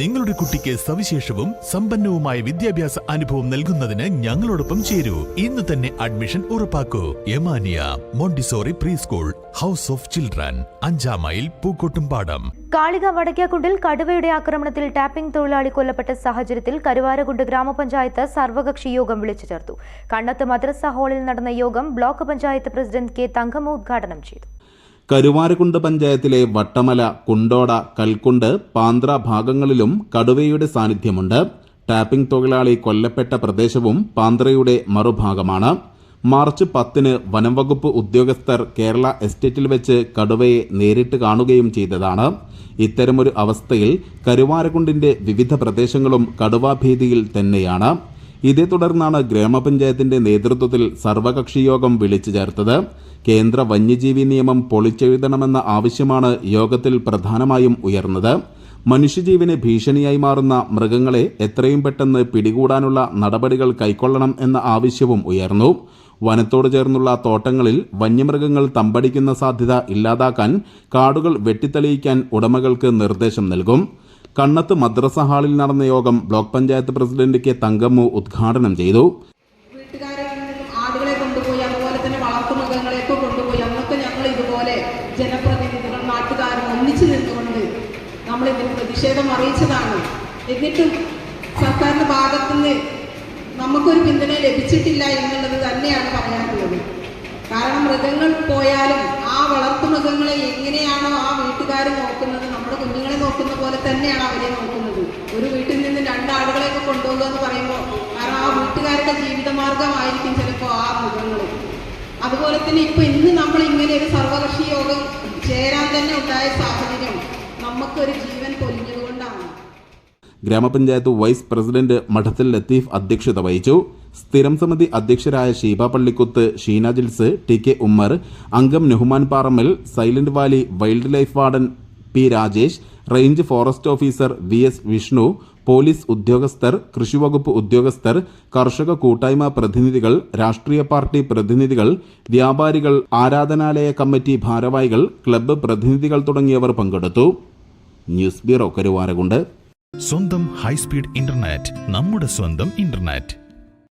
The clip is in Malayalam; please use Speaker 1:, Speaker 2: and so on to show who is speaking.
Speaker 1: നിങ്ങളുടെ കുട്ടിക്ക് സവിശേഷവും സമ്പന്നവുമായ വിദ്യാഭ്യാസ അനുഭവം നൽകുന്നതിന് ഞങ്ങളോടൊപ്പം ചേരൂ. ഇന്ന് തന്നെ admission ഉറപ്പാക്കൂ. Yamaniya Montessori pre school house of children അഞ്ചാം മൈൽ പൂക്കോട്ടുംപാടം.
Speaker 2: കാളിക വടക്കാക്കുണ്ടിൽ കടുവയുടെ ആക്രമണത്തിൽ ടാപ്പിംഗ് തൊഴിലാളി കൊല്ലപ്പെട്ട സാഹചര്യത്തിൽ കരുവാരകുണ്ട് ഗ്രാമപഞ്ചായത്ത് സർവകക്ഷി യോഗം വിളിച്ചു ചേർത്തു. കണ്ണത്ത് മദ്രസ ഹാളിൽ നടന്ന യോഗം block panchayat president K Thankamma ഉദ്ഘാടനം ചെയ്തു.
Speaker 3: കരുവാരക്കുണ്ട് പഞ്ചായത്തിലെ വട്ടമല കുണ്ടോട കൽക്കുണ്ട് പാന്ത്ര ഭാഗങ്ങളിലും കടുവയുടെ സാന്നിധ്യമുണ്ട്. ടാപ്പിംഗ് തൊഴിലാളി കൊല്ലപ്പെട്ട പ്രദേശവും പാന്ത്രയുടെ മറുഭാഗമാണ്. മാർച്ച് പത്തിന് വനംവകുപ്പ് ഉദ്യോഗസ്ഥർ കേരള എസ്റ്റേറ്റിൽ വെച്ച് കടുവയെ നേരിട്ട് കാണുകയും ചെയ്തതാണ്. ഇത്തരമൊരു അവസ്ഥയിൽ കരുവാരക്കുണ്ടിന്റെ വിവിധ പ്രദേശങ്ങളും കടുവാഭീതിയിൽ തന്നെയാണ്. ഇതേ തുടർന്നാണ് ഗ്രാമപഞ്ചായത്തിന്റെ നേതൃത്വത്തിൽ സർവകക്ഷിയോഗം വിളിച്ചു ചേർത്തത്. കേന്ദ്ര വന്യജീവി നിയമം പൊളിച്ചെഴുതണമെന്ന ആവശ്യമാണ് യോഗത്തിൽ പ്രധാനമായും ഉയർന്നത്. മനുഷ്യജീവന് ഭീഷണിയായി മാറുന്ന മൃഗങ്ങളെ എത്രയും പെട്ടെന്ന് പിടികൂടാനുള്ള നടപടികൾ കൈക്കൊള്ളണം എന്ന ആവശ്യവും ഉയർന്നു. വനത്തോട് ചേർന്നുള്ള തോട്ടങ്ങളിൽ വന്യമൃഗങ്ങൾ തമ്പടിക്കുന്ന സാധ്യത ഇല്ലാതാക്കാൻ കാടുകൾ വെട്ടിത്തെളിയിക്കാൻ ഉടമകൾക്ക് നിർദ്ദേശം നൽകും. കണ്ണത്ത് മദ്രസ ഹാളിൽ നടന്ന യോഗം block panchayat president K Thankammu ഉദ്ഘാടനം ചെയ്തു
Speaker 4: വീട്ടുകാരിൽ നിന്നും ആടുകളെ കൊണ്ടുപോയി അതുപോലെ തന്നെ വളർത്തുമൃഗങ്ങളെയൊക്കെ കൊണ്ടുപോയി. അന്നൊക്കെ ഞങ്ങൾ ഇതുപോലെ ജനപ്രതിനിധികൾ നാട്ടുകാരും ഒന്നിച്ചു നിന്നുകൊണ്ട് നമ്മൾ ഇതിന് പ്രതിഷേധം അറിയിച്ചതാണ്. എന്നിട്ടും സർക്കാരിന്റെ ഭാഗത്തുനിന്ന് നമുക്കൊരു പിന്തുണ ലഭിച്ചിട്ടില്ല എന്നുള്ളത് തന്നെയാണ് പറയാനുള്ളത്. കാരണം മൃഗങ്ങൾ പോയാലും ആ വളർത്തു വളർത്തുമൃഗങ്ങളെ എങ്ങനെയാണോ ആ വീട്ടുകാർ നോക്കുന്നത് നമ്മുടെ കുഞ്ഞുങ്ങളെ നോക്കുന്ന പോലെ തന്നെയാണ് അവരെ നോക്കുന്നത്. ഒരു വീട്ടിൽ നിന്ന് രണ്ടാടുകളെയൊക്കെ കൊണ്ടുപോകുക എന്ന് പറയുമ്പോൾ കാരണം ആ വീട്ടുകാരുടെ ജീവിതമാർഗമായിരിക്കും ചിലപ്പോൾ ആ അതുപോലെ തന്നെ ഇപ്പൊ ഇന്ന് നമ്മൾ ഇങ്ങനെ ഒരു സർവകക്ഷി യോഗം ചേരാൻ തന്നെ ഉണ്ടായ സാഹചര്യം നമുക്കൊരു ജീവൻ പൊലിഞ്ഞതുകൊണ്ടാണ്
Speaker 3: ഗ്രാമപഞ്ചായത്ത് വൈസ് പ്രസിഡന്റ് മഠത്തിൽ ലത്തീഫ് അധ്യക്ഷത വഹിച്ചു. സ്ഥിരം സമിതി അധ്യക്ഷരായ ഷീബ പള്ളിക്കുത്ത് ഷീന ജിൽസ് ടി കെ ഉമ്മർ അംഗം Nehman Parammal silent valley wild life warden P Rajesh range forest officer V S Vishnu police ഉദ്യോഗസ്ഥർ കൃഷിവകുപ്പ് ഉദ്യോഗസ്ഥർ കർഷക കൂട്ടായ്മ പ്രതിനിധികൾ രാഷ്ട്രീയ പാർട്ടി പ്രതിനിധികൾ വ്യാപാരികൾ ആരാധനാലയ കമ്മിറ്റി ഭാരവാഹികൾ ക്ലബ്ബ് പ്രതിനിധികൾ തുടങ്ങിയവർ പങ്കെടുത്തു. News bureau Karuvarakundu.
Speaker 1: സ്വന്തം ഹൈസ്പീഡ് ഇന്റർനെറ്റ് നമ്മുടെ സ്വന്തം ഇന്റർനെറ്റ്.